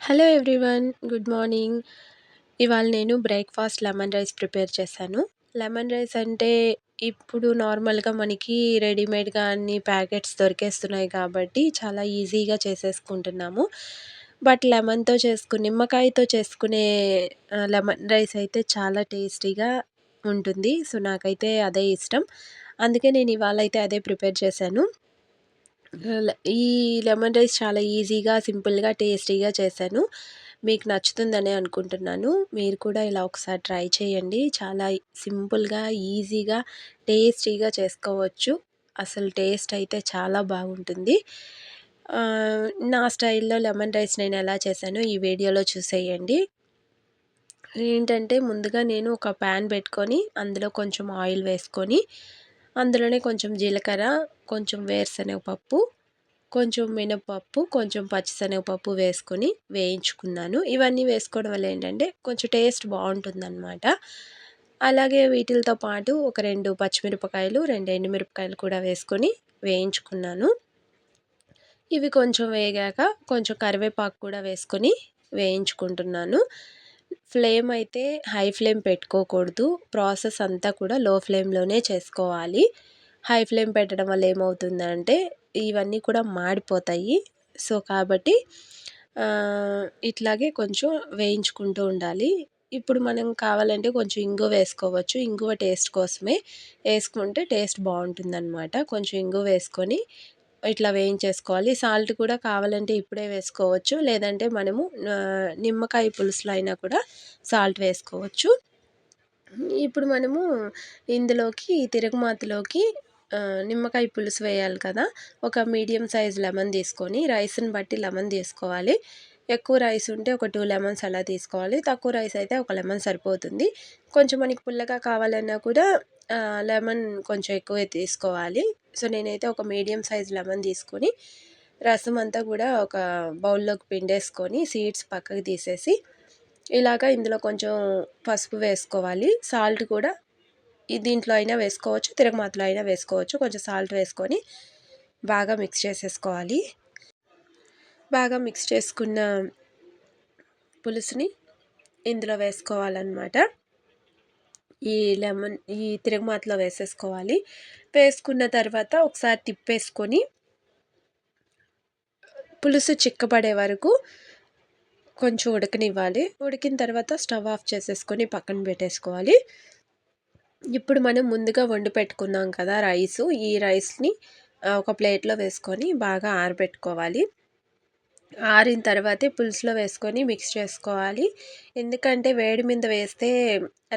Hello everyone good morning ఇవాళ నేను breakfast lemon rice prepare చేశాను. లెమన్ రైస్ అంటే ఇప్పుడు నార్మల్గా మనకి రెడీమేడ్గా అన్ని ప్యాకెట్స్ దొరికేస్తున్నాయి కాబట్టి చాలా ఈజీగా చేసేసుకుంటున్నాము. బట్ లెమన్తో చేసుకుని నిమ్మకాయతో చేసుకునే లెమన్ రైస్ అయితే చాలా టేస్టీగా ఉంటుంది. సో నాకైతే అదే ఇష్టం. అందుకే నేను ఇవాళ అయితే అదే ప్రిపేర్ చేశాను. ఈ లెమన్ రైస్ చాలా ఈజీగా సింపుల్గా టేస్టీగా చేశాను. మీకు నచ్చుతుందని అనుకుంటున్నాను. మీరు కూడా ఇలా ఒకసారి ట్రై చేయండి. చాలా సింపుల్గా ఈజీగా టేస్టీగా చేసుకోవచ్చు. అసలు టేస్ట్ అయితే చాలా బాగుంటుంది. నా స్టైల్లో లెమన్ రైస్ నేను ఎలా చేశానో ఈ వీడియోలో చూసేయండి. ఏంటంటే ముందుగా నేను ఒక ప్యాన్ పెట్టుకొని అందులో కొంచెం ఆయిల్ వేసుకొని అందులోనే కొంచెం జీలకర్ర కొంచెం వేరుశనగపప్పు కొంచెం మినపప్పు కొంచెం పచ్చిశనగపప్పు వేసుకొని వేయించుకున్నాను. ఇవన్నీ వేసుకోవడం వల్ల ఏంటంటే కొంచెం టేస్ట్ బాగుంటుందన్నమాట. అలాగే వీటితో పాటు ఒక రెండు పచ్చిమిరపకాయలు రెండు ఎండుమిరపకాయలు కూడా వేసుకొని వేయించుకున్నాను. ఇవి కొంచెం వేగాక కొంచెం కరివేపాకు కూడా వేసుకొని వేయించుకుంటున్నాను. ఫ్లేమ్ అయితే హై ఫ్లేమ్ పెట్టుకోకూడదు. ప్రాసెస్ అంతా కూడా లో ఫ్లేమ్లోనే చేసుకోవాలి. హై ఫ్లేమ్ పెట్టడం వల్ల ఏమవుతుందంటే ఇవన్నీ కూడా మాడిపోతాయి. సో కాబట్టి ఇట్లాగే కొంచెం వేయించుకుంటూ ఉండాలి. ఇప్పుడు మనం కావాలంటే కొంచెం ఇంగువ వేసుకోవచ్చు. ఇంగువ టేస్ట్ కోసమే వేసుకుంటే టేస్ట్ బాగుంటుందన్నమాట. కొంచెం ఇంగువ వేసుకొని ఇట్లా వేయించేసుకోవాలి. సాల్ట్ కూడా కావాలంటే ఇప్పుడే వేసుకోవచ్చు. లేదంటే మనము నిమ్మకాయ పులుసులో అయినా కూడా సాల్ట్ వేసుకోవచ్చు. ఇప్పుడు మనము ఇందులోకి తిరుగుమాతలోకి నిమ్మకాయ పులుసు వేయాలి కదా. ఒక మీడియం సైజ్ లెమన్ తీసుకొని రైస్ని బట్టి లెమన్ తీసుకోవాలి. ఎక్కువ రైస్ ఉంటే ఒక టూ లెమన్స్ అలా తీసుకోవాలి. తక్కువ రైస్ అయితే ఒక లెమన్ సరిపోతుంది. కొంచెం మనకి పుల్లగా కావాలన్నా కూడా లెమన్ కొంచెం ఎక్కువే తీసుకోవాలి. సో నేనైతే ఒక మీడియం సైజ్ లెమన్ తీసుకొని రసం అంతా కూడా ఒక బౌల్లోకి పిండేసుకొని సీడ్స్ పక్కకు తీసేసి ఇలాగ ఇందులో కొంచెం పసుపు వేసుకోవాలి. సాల్ట్ కూడా దీంట్లో అయినా వేసుకోవచ్చు తిరగమాతలో అయినా వేసుకోవచ్చు. కొంచెం సాల్ట్ వేసుకొని బాగా మిక్స్ చేసేసుకోవాలి. బాగా మిక్స్ చేసుకున్న పులుసుని ఇందులో వేసుకోవాలన్నమాట. ఈ లెమన్ ఈ తిరుగుమాతలో వేసేసుకోవాలి. వేసుకున్న తర్వాత ఒకసారి తిప్పేసుకొని పులుసు చిక్కబడే వరకు కొంచెం ఉడకనివ్వాలి. ఉడికిన తర్వాత స్టవ్ ఆఫ్ చేసేసుకొని పక్కన పెట్టేసుకోవాలి. ఇప్పుడు మనం ముందుగా వండి పెట్టుకున్నాం కదా రైసు. ఈ రైస్ని ఒక ప్లేట్లో వేసుకొని బాగా ఆరబెట్టుకోవాలి. ఆరిన తర్వాతే పులుసులో వేసుకొని మిక్స్ చేసుకోవాలి. ఎందుకంటే వేడి మీద వేస్తే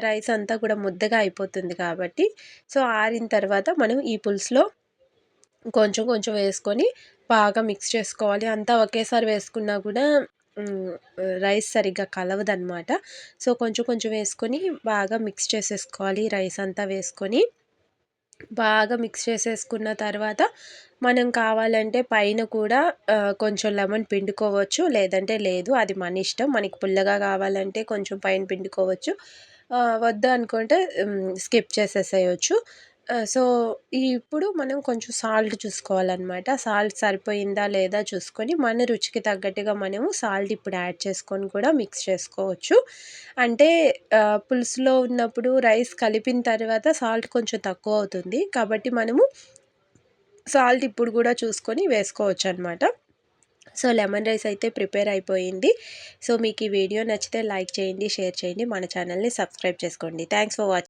రైస్ అంతా కూడా ముద్దగా అయిపోతుంది కాబట్టి. సో ఆరిన తర్వాత మనం ఈ పులుసులో కొంచెం కొంచెం వేసుకొని బాగా మిక్స్ చేసుకోవాలి. అంతా ఒకేసారి వేసుకున్నా కూడా రైస్ సరిగ్గా కలవదనమాట సో కొంచెం కొంచెం వేసుకొని బాగా మిక్స్ చేసేసుకోవాలి రైస్ అంతా వేసుకొని. బాగా మిక్స్ చేసేసుకున్న తర్వాత మనం కావాలంటే పైన కూడా కొంచెం లెమన్ పిండుకోవచ్చు. లేదంటే లేదు అది మన ఇష్టం. మనకి పుల్లగా కావాలంటే కొంచెం పైన పిండుకోవచ్చు. వద్దు అనుకుంటే స్కిప్ చేసేసేయచ్చు. సో ఇప్పుడు మనం కొంచెం సాల్ట్ చూసుకోవాలన్నమాట. సాల్ట్ సరిపోయిందా లేదా చూసుకొని మన రుచికి తగ్గట్టుగా మనము సాల్ట్ ఇప్పుడు యాడ్ చేసుకొని కూడా మిక్స్ చేసుకోవచ్చు. అంటే పులుసులో ఉన్నప్పుడు రైస్ కలిపిన తర్వాత సాల్ట్ కొంచెం తక్కువ అవుతుంది. కాబట్టి మనము సాల్ట్ ఇప్పుడు కూడా చూసుకొని వేసుకోవచ్చు అనమాట సో లెమన్ రైస్ అయితే ప్రిపేర్ అయిపోయింది. సో మీకు ఈ వీడియో నచ్చితే లైక్ చేయండి షేర్ చేయండి. మన ఛానల్ని సబ్స్క్రైబ్ చేసుకోండి. Thanks for watching